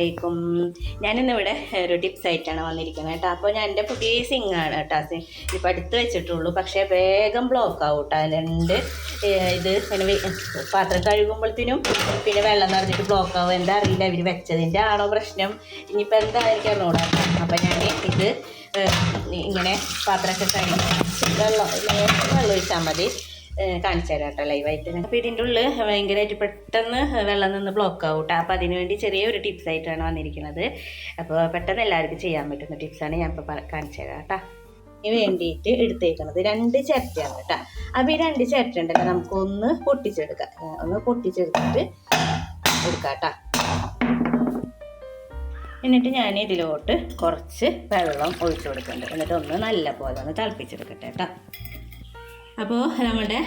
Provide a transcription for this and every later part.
അസ്സലാമലൈക്കും. ഞാനിന്ന് ഇവിടെ ഒരു ടിപ്സ് ആയിട്ടാണ് വന്നിരിക്കുന്നത് കേട്ടോ. അപ്പോൾ ഞാൻ എന്റെ പുതിയ സിങ്ങാണ് കേട്ടോ സിങ് ഇപ്പം അടുത്ത് വെച്ചിട്ടുള്ളൂ. പക്ഷേ വേഗം ബ്ലോക്ക് ആവും കേട്ടോ. രണ്ട് ഇത് പിന്നെ പാത്രം കഴുകുമ്പോഴത്തേനും പിന്നെ വെള്ളം നിറഞ്ഞിട്ട് ബ്ലോക്ക് ആവും. എന്താ അറിയില്ല ഇവർ വെച്ചതിന്റെ ആണോ പ്രശ്നം. ഇനിയിപ്പോൾ എന്താ എനിക്ക് അറിഞ്ഞൂടാ അപ്പം ഞാൻ ഇത് ഇങ്ങനെ പാത്രമൊക്കെ കഴുകി വെള്ളം വെള്ളം ഒഴിച്ചാൽ മതി. കാണിച്ചു തരാം കേട്ടോ ലൈവായിട്ട് അപ്പോൾ ഇതിന്റെ ഉള്ളിൽ ഭയങ്കരമായിട്ട് പെട്ടെന്ന് വെള്ളം നിന്ന് ബ്ലോക്ക് ആവും കേട്ടോ അപ്പോൾ വേണ്ടി ചെറിയൊരു ടിപ്സ് ആയിട്ടാണ് വന്നിരിക്കുന്നത്. അപ്പോൾ പെട്ടെന്ന് എല്ലാവർക്കും ചെയ്യാൻ പറ്റുന്ന ടിപ്സാണ് ഞാൻ ഇപ്പോൾ കാണിച്ചു തരാം കേട്ടോ. വേണ്ടിയിട്ട് എടുത്തേക്കുന്നത് രണ്ട് ചിരട്ടയാണ് കേട്ടോ. അപ്പോൾ ഈ രണ്ട് ചിരട്ട ഉണ്ടല്ലോ നമുക്കൊന്ന് പൊട്ടിച്ചെടുക്കാം. ഒന്ന് പൊട്ടിച്ചെടുത്തിട്ട് എടുക്കാം കേട്ടോ. എന്നിട്ട് ഞാൻ ഇതിലോട്ട് കുറച്ച് വെള്ളം ഒഴിച്ചു കൊടുക്കുന്നുണ്ട്. എന്നിട്ട് ഒന്ന് നല്ല പോലെ ഒന്ന് തിളപ്പിച്ചെടുക്കട്ടെ കേട്ടോ. അപ്പോൾ നമ്മുടെ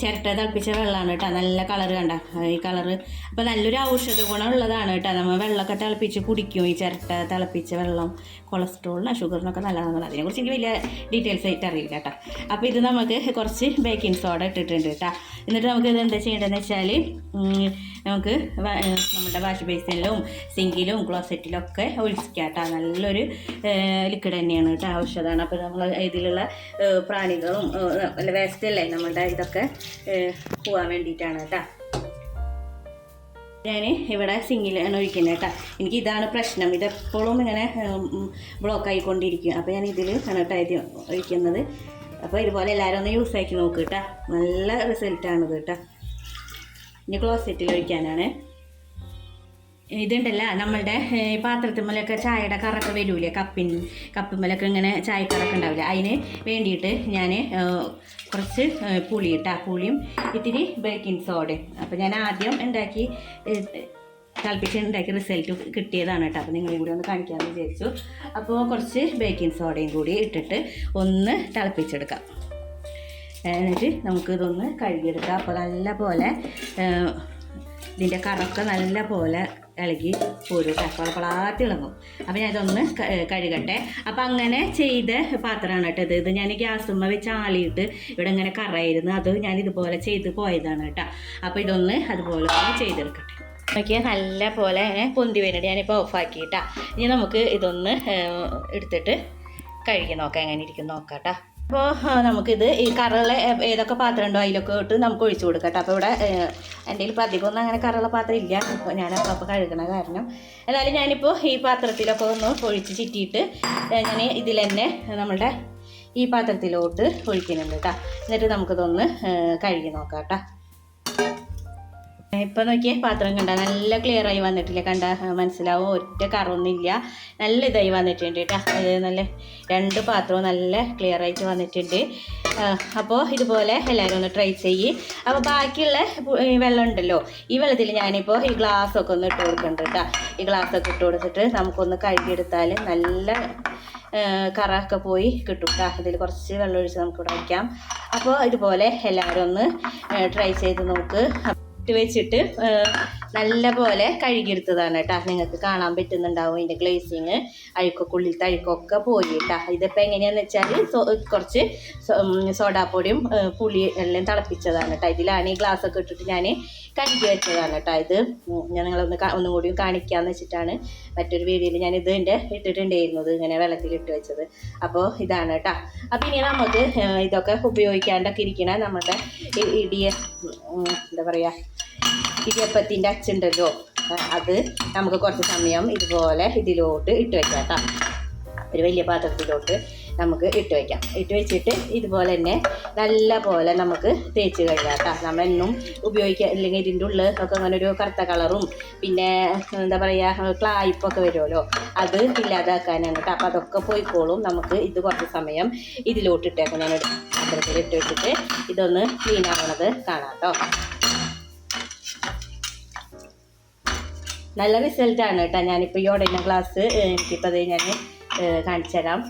ചിരട്ട തിളപ്പിച്ച വെള്ളമാണ് കേട്ടോ. നല്ല കളർ കണ്ട ഈ കളർ അപ്പോൾ നല്ലൊരു ഔഷധ ഗുണം ഉള്ളതാണ് കേട്ടോ. നമ്മൾ വെള്ളമൊക്കെ തിളപ്പിച്ച് കുടിക്കും ഈ ചിരട്ട തിളപ്പിച്ച വെള്ളം. കൊളസ്ട്രോളിനും ഷുഗറിനൊക്കെ നല്ലതാണ് അതിനെക്കുറിച്ച് എനിക്ക് വലിയ ഡീറ്റെയിൽസ് ആയിട്ട് അറിയില്ല കേട്ടോ. അപ്പോൾ ഇത് നമുക്ക് കുറച്ച് ബേക്കിംഗ് സോഡ ഇട്ടിട്ടുണ്ട് കേട്ടോ. എന്നിട്ട് നമുക്ക് ഇത് എന്താ ചെയ്യേണ്ടതെന്ന് വെച്ചാൽ നമുക്ക് നമ്മുടെ വാഷ് ബേസിനിലും സിങ്കിലും ക്ലോസറ്റിലും ഒക്കെ ഒഴിക്കാം കേട്ടോ. നല്ലൊരു ലിക്വിഡ് തന്നെയാണ് കേട്ടോ ഔഷധമാണ്. അപ്പോൾ നമ്മൾ ഇതിലുള്ള പ്രാണികളും അല്ല വേസ്റ്റ് അല്ലേ നമ്മളുടെ ഇതൊക്കെ പോകാൻ വേണ്ടിയിട്ടാണ് കേട്ടോ. ഞാൻ ഇവിടെ സിങ്ങിലാണ് ഒഴിക്കുന്നത് കേട്ടോ. എനിക്ക് ഇതാണ് പ്രശ്നം. ഇതെപ്പോഴും ഇങ്ങനെ ബ്ലോക്ക് ആയിക്കൊണ്ടിരിക്കും. അപ്പോൾ ഞാൻ ഇതിൽ ഇത് ഒഴിക്കുന്നത്. അപ്പോൾ ഇതുപോലെ എല്ലാവരും ഒന്ന് യൂസ് ആക്കി നോക്കുക കേട്ടോ. നല്ല റിസൾട്ടാണിത് കേട്ടോ. ഇനി ക്ലോസറ്റിൽ ഒഴിക്കാനാണ്. ഇതുണ്ടല്ല നമ്മളുടെ പാത്രത്തിന്മേലൊക്കെ ചായയുടെ കറൊക്കെ വരൂലേ കപ്പിൻ കപ്പിന്മേലൊക്കെ ഇങ്ങനെ ചായക്കറൊക്കെ ഉണ്ടാവില്ല? അതിന് വേണ്ടിയിട്ട് ഞാൻ കുറച്ച് പുളി ഇട്ടാ പുളിയും ഇത്തിരി ബേക്കിംഗ് സോഡയും അപ്പോൾ ഞാൻ ആദ്യം ഉണ്ടാക്കി തിളപ്പിച്ച് ഉണ്ടാക്കി റിസൾട്ട് കിട്ടിയതാണ് കേട്ടോ. അപ്പോൾ നിങ്ങളെയും കൂടി ഒന്ന് കാണിക്കാമെന്ന് വിചാരിച്ചു. അപ്പോൾ കുറച്ച് ബേക്കിംഗ് സോഡയും കൂടി ഇട്ടിട്ട് ഒന്ന് തിളപ്പിച്ചെടുക്കാം. എന്നിട്ട് നമുക്ക് ഇതൊന്ന് കഴുകിയെടുക്കാം. അപ്പോൾ നല്ല പോലെ ഇതിന്റെ കറൊക്കെ നല്ല പോലെ ഇളകി പോരും പളപ്പളാത്തി ഇളങ്ങും അപ്പോൾ ഞാൻ ഇതൊന്ന് കഴുകട്ടെ. അപ്പോൾ അങ്ങനെ ചെയ്ത പാത്രമാണ് കേട്ടോ ഇത്. ഇത് ഞാൻ ഗ്യാസുമ്മ വെച്ച് ആളിയിട്ട് ഇവിടെ ഇങ്ങനെ കറയായിരുന്നു അത് ഞാൻ ഇതുപോലെ ചെയ്ത് പോയതാണ് കേട്ടോ. അപ്പോൾ ഇതൊന്ന് അതുപോലെ ഒന്ന് ചെയ്തെടുക്കട്ടെ. നോക്കിയാൽ നല്ല പോലെ പൊന്തി വരുന്നുണ്ട്. ഞാനിപ്പോൾ ഓഫാക്കിയിട്ടാ ഇനി നമുക്ക് ഇതൊന്ന് എടുത്തിട്ട് കഴുകി നോക്കാം. എങ്ങനെ ഇരിക്കും നോക്കാം കേട്ടോ. അപ്പോൾ നമുക്കിത് ഈ കറള ഏതൊക്കെ പാത്രം ഉണ്ടോ അതിലൊക്കെ ഇട്ട് നമുക്ക് ഒഴിച്ചു കൊടുക്കാം അപ്പോൾ ഇവിടെ എന്റെ ഇപ്പോൾ അധികമൊന്നും അങ്ങനെ കറള പാത്രം ഇല്ല. അപ്പോൾ ഞാൻ അപ്പോൾ അപ്പോൾ കഴുകണ കാരണം. എന്നാലും ഞാനിപ്പോൾ ഈ പാത്രത്തിലൊക്കെ ഒന്ന് ഒഴിച്ച് ചിറ്റിയിട്ട് ഞാൻ ഇതിൽ തന്നെ നമ്മളുടെ ഈ പാത്രത്തിലോട്ട് ഒഴിക്കുന്നുണ്ട് കേട്ടോ. എന്നിട്ട് നമുക്കിതൊന്ന് കഴുകി നോക്കാം കേട്ടോ. ഇപ്പം നോക്കിയ പാത്രം കണ്ട നല്ല ക്ലിയർ ആയി വന്നിട്ടില്ല? കണ്ട മനസ്സിലാവും? ഒറ്റ കറൊന്നുമില്ല. നല്ല ഇതായി വന്നിട്ടുണ്ട് കേട്ടോ നല്ല രണ്ട് പാത്രവും നല്ല ക്ലിയർ ആയിട്ട് വന്നിട്ടുണ്ട്. അപ്പോൾ ഇതുപോലെ എല്ലാവരും ഒന്ന് ട്രൈ ചെയ്യ്. അപ്പോൾ ബാക്കിയുള്ള വെള്ളം ഉണ്ടല്ലോ ഈ വെള്ളത്തിൽ ഞാനിപ്പോൾ ഈ ഗ്ലാസ്സൊക്കെ ഒന്ന് ഇട്ട് കൊടുക്കുന്നുണ്ട് കേട്ടോ ഈ ഗ്ലാസ്സൊക്കെ ഇട്ട് കൊടുത്തിട്ട് നമുക്കൊന്ന് കഴുകിയെടുത്താൽ നല്ല കറയൊക്കെ പോയി കിട്ടും കേട്ടോ അതിൽ കുറച്ച് വെള്ളം ഒഴിച്ച് നമുക്ക് ഇവിടെ വയ്ക്കാം. അപ്പോൾ ഇതുപോലെ എല്ലാവരും ഒന്ന് ട്രൈ ചെയ്ത് നോക്ക്. ഇട്ട് വെച്ചിട്ട് നല്ല പോലെ കഴുകിയെടുത്തതാണ് കേട്ടോ നിങ്ങൾക്ക് കാണാൻ പറ്റുന്നുണ്ടാവും ഇതിന്റെ ഗ്ലേസിങ് അഴുക്കൊക്കെ ഉള്ളിലത്തെ അഴുക്കൊക്കെ പോയി കേട്ടോ ഇതിപ്പോൾ എങ്ങനെയാണെന്ന് വെച്ചാൽ കുറച്ച് സോഡാപ്പൊടിയും പുളി എല്ലാം തിളപ്പിച്ചതാണ് കേട്ടോ ഇതിലാണ് ഈ ഗ്ലാസ്സൊക്കെ ഇട്ടിട്ട് ഞാൻ കഴുകി വെച്ചതാണ് കേട്ടോ ഇത് ഞാൻ നിങ്ങളൊന്ന് ഒന്നും കൂടി കാണിക്കാമെന്ന് വെച്ചിട്ടാണ് മറ്റൊരു വീഡിയോയിൽ ഞാൻ ഇത് എന്റെ ഇട്ടിട്ടുണ്ടായിരുന്നത് ഇങ്ങനെ വെള്ളത്തിൽ ഇട്ട് വെച്ചത്. അപ്പോൾ ഇതാണ് കേട്ടോ അപ്പോൾ ഇനി നമുക്ക് ഇതൊക്കെ ഉപയോഗിക്കാണ്ടൊക്കെ ഇരിക്കണ നമ്മുടെ ഇടിയ എന്താ പറയുക ഇടിയപ്പത്തിന്റെ അച്ചുണ്ടല്ലോ അത് നമുക്ക് കുറച്ച് സമയം ഇതുപോലെ ഇതിലോട്ട് ഇട്ട് വെക്കാം കേട്ടോ. ഒരു വലിയ പാത്രത്തിലോട്ട് നമുക്ക് ഇട്ട് വയ്ക്കാം ഇട്ട് വെച്ചിട്ട് ഇതുപോലെ തന്നെ നല്ല പോലെ നമുക്ക് തേച്ച് കഴുകാം കേട്ടോ. നമ്മളെന്നും ഉപയോഗിക്കുക അല്ലെങ്കിൽ ഇതിന്റെ ഉള്ളിൽ ഒക്കെ അങ്ങനെ ഒരു കറുത്ത കളറും പിന്നെ എന്താ പറയുക ക്ലായിപ്പൊക്കെ വരുമല്ലോ. അത് ഇല്ലാതാക്കാനാണ് കേട്ടോ. അപ്പോൾ അതൊക്കെ പോയിക്കോളും. നമുക്ക് ഇത് കുറച്ച് സമയം ഇതിലോട്ട് ഇട്ടേക്കാം. ഞാൻ പാത്രത്തിൽ ഇട്ട് വെച്ചിട്ട് ഇതൊന്ന് ക്ലീൻ ആവണത് കാണാം കേട്ടോ. നല്ല റിസൾട്ടാണ് കേട്ടോ. ഞാനിപ്പോൾ ഈ ഉടനെ ക്ലാസ് എനിക്കിപ്പോൾ അത് ഞാൻ കാണിച്ചു തരാം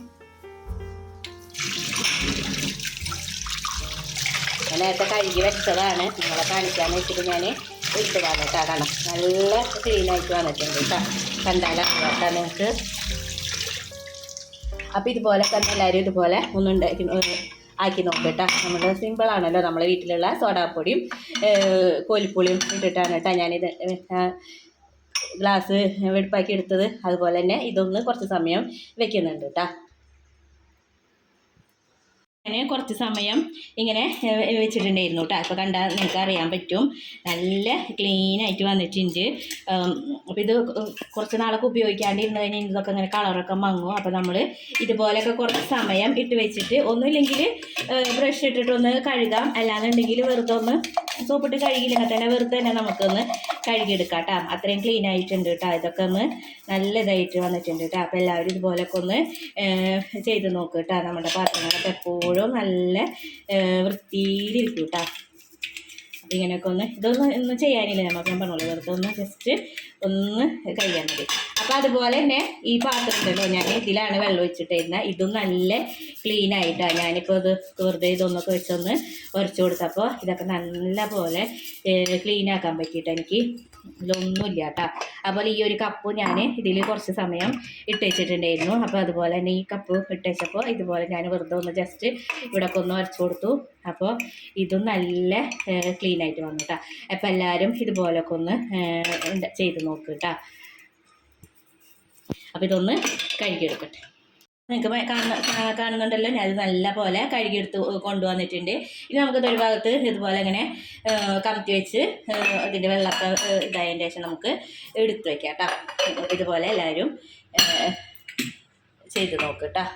നേരത്തെ കഴുകി വെച്ചതാണ്. നിങ്ങളെ കാണിക്കാൻ വെച്ചിട്ട് ഞാൻ ഇട്ടതാണ് കേട്ടോ. കാണാം നല്ല ക്ലീനായിട്ട് വന്നിട്ടുണ്ട് കേട്ടോ. കണ്ടാലോ കേട്ടോ നിങ്ങൾക്ക് അപ്പോൾ ഇതുപോലെ തന്നെ എല്ലാവരും ഇതുപോലെ ഒന്നുണ്ടാക്കി ആക്കി നോക്കട്ടോ നമ്മുടെ സിമ്പിൾ ആണല്ലോ. നമ്മളെ വീട്ടിലുള്ള സോഡാപ്പൊടിയും കോലിപ്പൊളിയും ഇട്ടിട്ടാണ് കേട്ടോ ഞാനിത് ഗ്ലാസ് വെടുപ്പാക്കി എടുത്തത്. അതുപോലെ തന്നെ ഇതൊന്ന് കുറച്ച് സമയം വെക്കുന്നുണ്ട് കേട്ടോ ഞാൻ കുറച്ച് സമയം ഇങ്ങനെ വെച്ചിട്ടുണ്ടായിരുന്നു കേട്ടോ. അപ്പോൾ കണ്ടാൽ നിങ്ങൾക്ക് അറിയാൻ പറ്റും. നല്ല ക്ലീൻ ആയിട്ട് വന്നിട്ടുണ്ട്. അപ്പോൾ ഇത് കുറച്ച് നാളൊക്കെ ഉപയോഗിക്കാണ്ടിരുന്ന് കഴിഞ്ഞാൽ ഇതൊക്കെ ഇങ്ങനെ കളറൊക്കെ മങ്ങും. അപ്പോൾ നമ്മൾ ഇതുപോലെയൊക്കെ കുറച്ച് സമയം ഇട്ട് വെച്ചിട്ട് ഒന്നുമില്ലെങ്കിൽ ബ്രഷ് ഇട്ടിട്ടൊന്ന് കഴുകാം. അല്ലാന്നുണ്ടെങ്കിൽ വെറുതെ ഒന്ന് സോപ്പിട്ട് കഴുകിയില്ലെങ്കിൽ തന്നെ വെറുതെ തന്നെ നമുക്കൊന്ന് കഴുകിയെടുക്കാം കേട്ടോ. അത്രയും ക്ലീൻ ആയിട്ടുണ്ട് കേട്ടോ. ഇതൊക്കെ ഒന്ന് നല്ല ഇതായിട്ട് വന്നിട്ടുണ്ട് കേട്ടോ. അപ്പോൾ എല്ലാവരും ഇതുപോലൊക്കെ ഒന്ന് ചെയ്ത് നോക്കുക കേട്ടോ. നമ്മുടെ പാത്രങ്ങളൊക്കെ എപ്പോഴും നല്ല ഏഹ്, വൃത്തിയിലിരിക്കും കേട്ടോ അപ്പം ഇങ്ങനെയൊക്കെ ഒന്ന് ഇതൊന്നും ഒന്നും ചെയ്യാനില്ല നമുക്ക് ഞാൻ പറഞ്ഞോളൂ. വെറുതെ ഒന്ന് ജസ്റ്റ് ഒന്ന് കഴിയാൻ മതി. അപ്പം അതുപോലെ തന്നെ ഈ പാത്രം ഉണ്ടല്ലോ ഞാൻ ഇതിലാണ് വെള്ളം ഒഴിച്ചിട്ടിരുന്നത് ഇതും നല്ല ക്ലീൻ ആയിട്ടാണ് ഞാനിപ്പോൾ ഇത് വെറുതെ ഇതൊന്നൊക്കെ വെച്ചൊന്ന് ഉരച്ചു കൊടുത്തപ്പോൾ ഇതൊക്കെ നല്ല പോലെ ക്ലീൻ ആക്കാൻ പറ്റിയിട്ട് എനിക്ക് ഇതൊന്നുമില്ല കേട്ടോ അതുപോലെ ഈ ഒരു കപ്പ് ഞാൻ ഇതിൽ കുറച്ച് സമയം ഇട്ടുവെച്ചിട്ടുണ്ടായിരുന്നു അപ്പോൾ അതുപോലെ തന്നെ ഈ കപ്പ് ഇട്ടേച്ചപ്പോൾ ഇതുപോലെ ഞാൻ വെറുതെ ഒന്ന് ജസ്റ്റ് ഇവിടെ ഒന്ന് ഉരച്ചു കൊടുത്തു. അപ്പോൾ ഇതും നല്ല ക്ലീൻ ആയിട്ട് വന്നു കേട്ടോ അപ്പോൾ എല്ലാവരും ഇതുപോലൊക്കെ ഒന്ന് ചെയ്ത് നോക്കുക കേട്ടോ അപ്പോൾ ഇതൊന്ന് കഴുകിയെടുക്കട്ടെ. നിങ്ങൾക്ക് കാണുന്ന കാണുന്നുണ്ടല്ലോ. ഞാൻ ഇത് നല്ല പോലെ കഴുകിയെടുത്ത് കൊണ്ടുവന്നിട്ടുണ്ട്. ഇനി നമുക്കിത് ഒരു ഭാഗത്ത് ഇതുപോലെ ഇങ്ങനെ കമത്തി വെച്ച് അതിന്റെ വെള്ളമൊക്കെ ഇതായതിന്റെ ശേഷം നമുക്ക് എടുത്ത് വയ്ക്കാം കേട്ടോ. ഇതുപോലെ എല്ലാവരും ചെയ്ത് നോക്കാം കേട്ടോ.